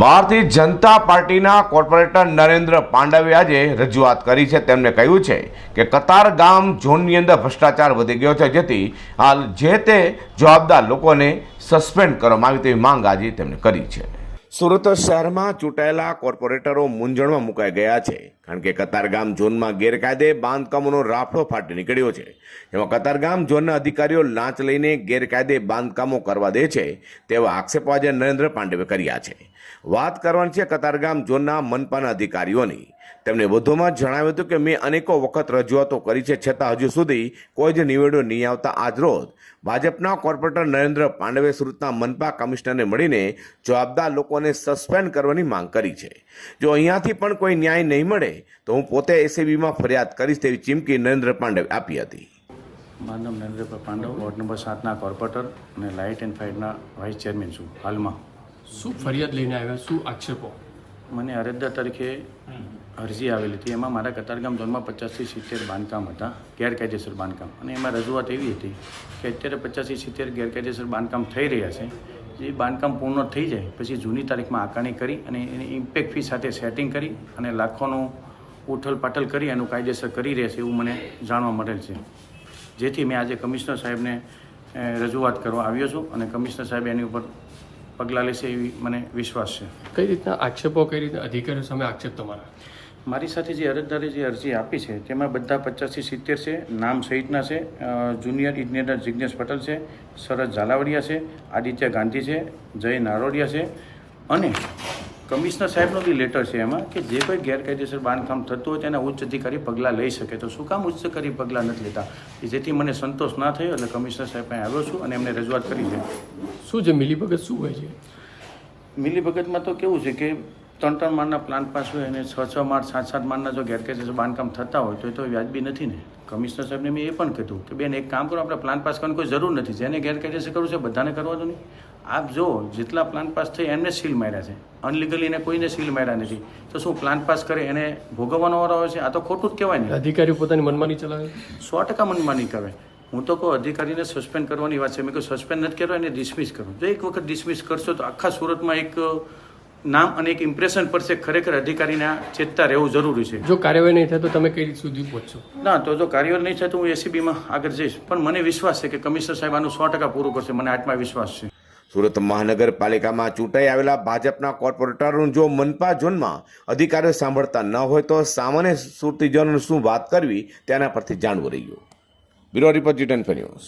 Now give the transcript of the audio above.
ભારતીય જનતા પાર્ટીના કોર્પોરેટર નરેન્દ્ર પાંડવે આજે રજૂઆત કરી છે. તેમણે કહ્યું છે કે કતાર ગામ ઝોનની અંદર ભ્રષ્ટાચાર વધી ગયો છે, જેથી હાલ જે તે જવાબદાર લોકોને સસ્પેન્ડ કરવામાં આવી તેવી માંગ આજે તેમણે કરી છે. સુરત શહેરમાં ચૂંટાયેલા કોર્પોરેટરો મૂંઝવણમાં મુકાઈ ગયા છે. કારણ કે કતારગામ ઝોનમાં ગેરકાયદે બાંધકામોનો રાફડો ફાટી નીકળ્યો છે. જેમાં કતારગામ ઝોનના અધિકારીઓ લાંચ લઈને ગેરકાયદે બાંધકામો કરવા દે છે તેવા આક્ષેપો આજે નરેન્દ્ર પાંડવે કર્યા છે. વાત કરવાની છે કતારગામ ઝોનના મનપાના અધિકારીઓની. તેમણે વધુમાં જણાવ્યું હતું કે મેં અનેકો વખત રજૂઆતો કરી છે છતાં હજુ સુધી કોઈ જ નિવેડો નહીં આવતા. આજરોજ ભાજપના કોર્પોરેટર નરેન્દ્ર પાંડવે સુરતના મનપા કમિશનરને મળીને જવાબદાર લોકોને સસ્પેન્ડ કરવાની માંગ કરી છે. જો અહીંયાથી પણ કોઈ ન્યાય નહીં મળે તો હું પોતે એસીબીમાં ફરિયાદ કરીશ તેવી ચીમકી નરેન્દ્ર પાંડવે આપી હતી. મારું નામ નરેન્દ્રભાઈ પાંડવ વોર્ડ નંબર સાતના કોર્પોરેટર અને લાઇટ એન્ડ ફાઇટના વાઇસ ચેરમેન છું હાલમાં. શું ફરિયાદ લઈને આવ્યા? શું આક્ષેપો? મને અરજદાર તરીકે અરજી આવેલી હતી. એમાં મારા કતારગામ ઝોનમાં પચાસથી સિત્તેર બાંધકામ હતા, ગેરકાયદેસર બાંધકામ. અને એમાં રજૂઆત એવી હતી કે અત્યારે પચાસથી સિત્તેર ગેરકાયદેસર બાંધકામ થઈ રહ્યા છે. જે બાંધકામ પૂર્ણ થઈ જાય, પછી જૂની તારીખમાં આકારણી કરી અને એની ઇમ્પેક્ટ ફી સાથે સેટિંગ કરી અને લાખોનું ઉઠલ પાટલ કરી એનું કાયદેસર કરી રહ્યા છે એવું મને જાણવા મળેલ છે. જેથી મેં આજે કમિશનર સાહેબને રજૂઆત કરવા આવ્યો છું અને કમિશનર સાહેબ એની ઉપર પગલાં લેશે એવી મને વિશ્વાસ છે. કઈ રીતના આક્ષેપો કઈ રીતના અધિકારીઓ સામે આક્ષેપ તમારા? મારી સાથે જે અરજદારે જે અરજી આપી છે તેમાં બધા પચાસથી સિત્તેર છે નામ સહિતના છે જુનિયર ઇજનેર જિજ્ઞેશ પટેલ છે શરદ ઝાલાવડિયા છે આદિત્ય ગાંધી છે જય નારોડિયા છે અને કમિશનર સાહેબનો બી લેટર છે એમાં કે જે કોઈ ગેરકાયદેસર બાંધકામ થતું હોય તેના ઉચ્ચ અધિકારી પગલાં લઈ શકે. તો શું કામ ઉચ્ચ અધિકારી પગલાં નથી લેતા? જેથી મને સંતોષ ના થયો એટલે કમિશનર સાહેબ પાસે આવ્યો છું અને એમને રજૂઆત કરી છે. શું છે મિલીભગત શું હોય છે? મિલીભગતમાં તો કેવું છે કે ત્રણ ત્રણ માળના પ્લાન્ટ પાસે હોય અને છ છ માળ સાત સાત માળના જો ગેરકાયદેસર બાંધકામ થતા હોય તો એ તો વ્યાજબી નથી ને. કમિશનર સાહેબને મેં એ પણ કીધું કે બેન એક કામ કરો આપણે પ્લાન પાસ કરવાની કોઈ જરૂર નથી. જેને ગેરકાયદેસર કરવું છે બધાને કરવા દો નહીં. આપ જો જેટલા પ્લાન પાસ થઈ એમને સીલ માર્યા છે. અનલીગલી એને કોઈને સીલ માર્યા નથી. તો શું પ્લાન પાસ કરે એને ભોગવવાનો વારો આવે છે? આ તો ખોટું જ કહેવાય ને. અધિકારીઓ પોતાની મનમાની ચલાવે સો ટકા મનમાની કરે. હું તો કહું અધિકારીને સસ્પેન્ડ કરવાની વાત છે. મેં કહ્યું સસ્પેન્ડ નથી કરવા એને ડિસમિસ કરો. જો એક વખત ડિસમિસ કરશો તો આખા સુરતમાં એક નામ અને એક ઇમ્પ્રેશન પડશે ખરેખર અધિકારીને ચેતતા રહેવું જરૂરી છે. જો કાર્યવાહી નહીં થાય તો તમે કઈ રીત સુધી પહોંચશો? ના તો જો કાર્યવાહી નહીં થાય તો હું એસીબીમાં આગળ જઈશ. પણ મને વિશ્વાસ છે કે કમિશનર સાહેબ આનું સો ટકા પૂરું કરશે. મને આત્મવિશ્વાસ છે. સુરત મહાનગરપાલિકામાં ચૂંટાઈ આવેલા ભાજપના કોર્પોરેટરનું જો મનપા ઝોનમાં અધિકારીઓ સાંભળતા ન હોય તો સામાન્ય સુરતીજનોને શું વાત કરવી તેના પરથી જાણવું રહ્યું બ્યુરો રિપોર્ટ જી ટેન